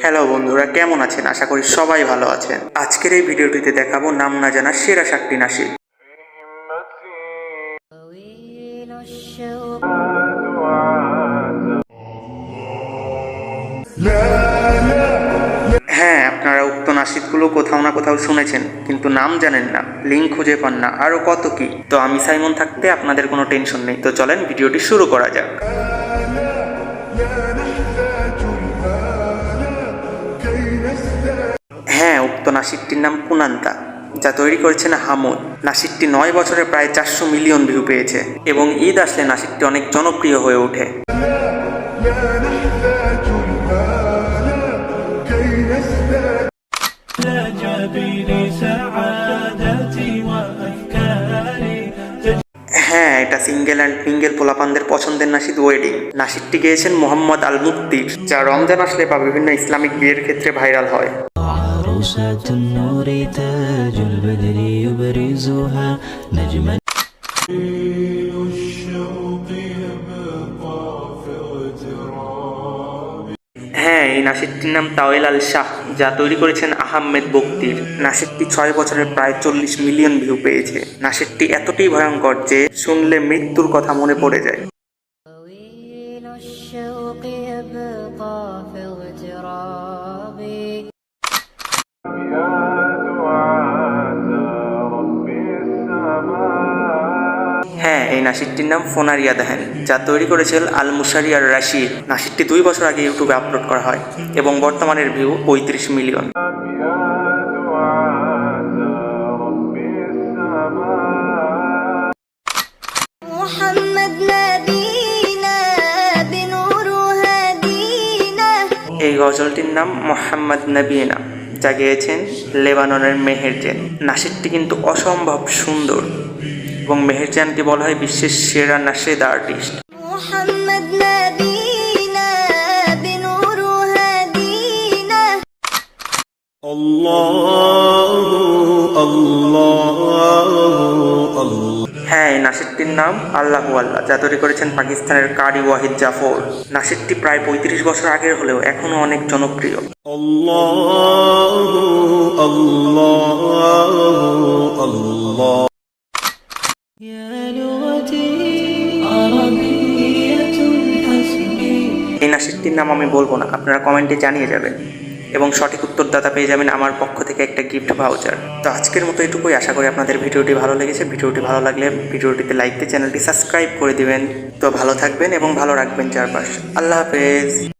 Hello বন্ধুরা, কেমন আছেন? আশা করি সবাই ভালো আছেন। আজকের এই ভিডিওটিতে দেখাবো নাম না জানা সেরা সাতটি নাসিক। হ্যাঁ আপনারা উক্ত নাসিদগুলো কোথাও না কোথাও শুনেছেন, কিন্তু নাম জানেন না লিঙ্ক খুঁজে পান না আরও কত কি? তো আমি সাইমন থাকতে আপনাদের কোনো টেনশন নেই। তো চলেন, ভিডিওটি শুরু করা যাক। হ্যাঁ উক্ত নাসিকটির নাম কুনান্তা যা তৈরি করেছেন হামুদ নাসিকটি নয় বছরে প্রায় চারশো মিলিয়ন ভিউ পেয়েছে এবং ঈদ আসলে নাসিকটি অনেক জনপ্রিয় হয়ে ওঠে جبين سعادتي وأفكاري হ্যাঁ এটা সিঙ্গেল অ্যান্ড পিঙ্গেল পোলাপানদের পছন্দের নাসিদ ওয়েডিং নাসিদটি গেয়েছেন মোহাম্মদ আল মুক্তির যা রমজান আসলে বা বিভিন্ন ইসলামিক বিয়ের ক্ষেত্রে ভাইরাল হয় عروسة النور تاج البدر يبرزها نجما এই নাসিদটির নাম তাওয়েল আল শাহ যা তৈরি করেছেন আহমেদ বক্তির নাসিদটি ছয় বছরের প্রায় চল্লিশ মিলিয়ন ভিউ পেয়েছে নাসিদটি এতটাই ভয়ঙ্কর যে শুনলে মৃত্যুর কথা মনে পড়ে যায় طويل الشوق يبقى في اغتراب হ্যাঁ এই নাসিরটির নাম ফোনারিয়া দাহেন যা তৈরি করেছিল আল মুসারি আর রাশিদ। নাসিরটি দুই বছর আগে ইউটিউবে আপলোড করা হয় এবং বর্তমানের ভিউ পঁয়ত্রিশ মিলিয়ন। এই গজলটির নাম মোহাম্মদ নবীনা যা গিয়েছেন লেবাননের মেহেরজেন নাসিরটি কিন্তু অসম্ভব সুন্দর। এবং মেহেরজানকে বলা হয় বিশ্বের সেরা নাশেদ আর্টিস্ট হ্যাঁ নাসিরটির নাম আল্লাহ আল্লাহ যা তৈরি করেছেন পাকিস্তানের কারি ওয়াহিদ জাফর। নাসিরটি প্রায় পঁয়ত্রিশ বছর আগের হলেও এখনও অনেক জনপ্রিয়। আল্লাহ আল্লাহ। এই নাসিরটির নাম আমি বলব না, আপনারা কমেন্টে জানিয়ে যাবেন এবং সঠিক উত্তরদাতা পেয়ে যাবেন আমার পক্ষ থেকে একটা গিফট ভাউচার তো আজকের মতো এটুকুই, আশা করি আপনাদের ভিডিওটি ভালো লেগেছে। ভিডিওটি ভালো লাগলে ভিডিওটিতে লাইক দিয়ে চ্যানেলটি সাবস্ক্রাইব করে দিবেন। তো ভালো থাকবেন এবং ভালো রাখবেন চারপাশ। আল্লাহ হাফেজ।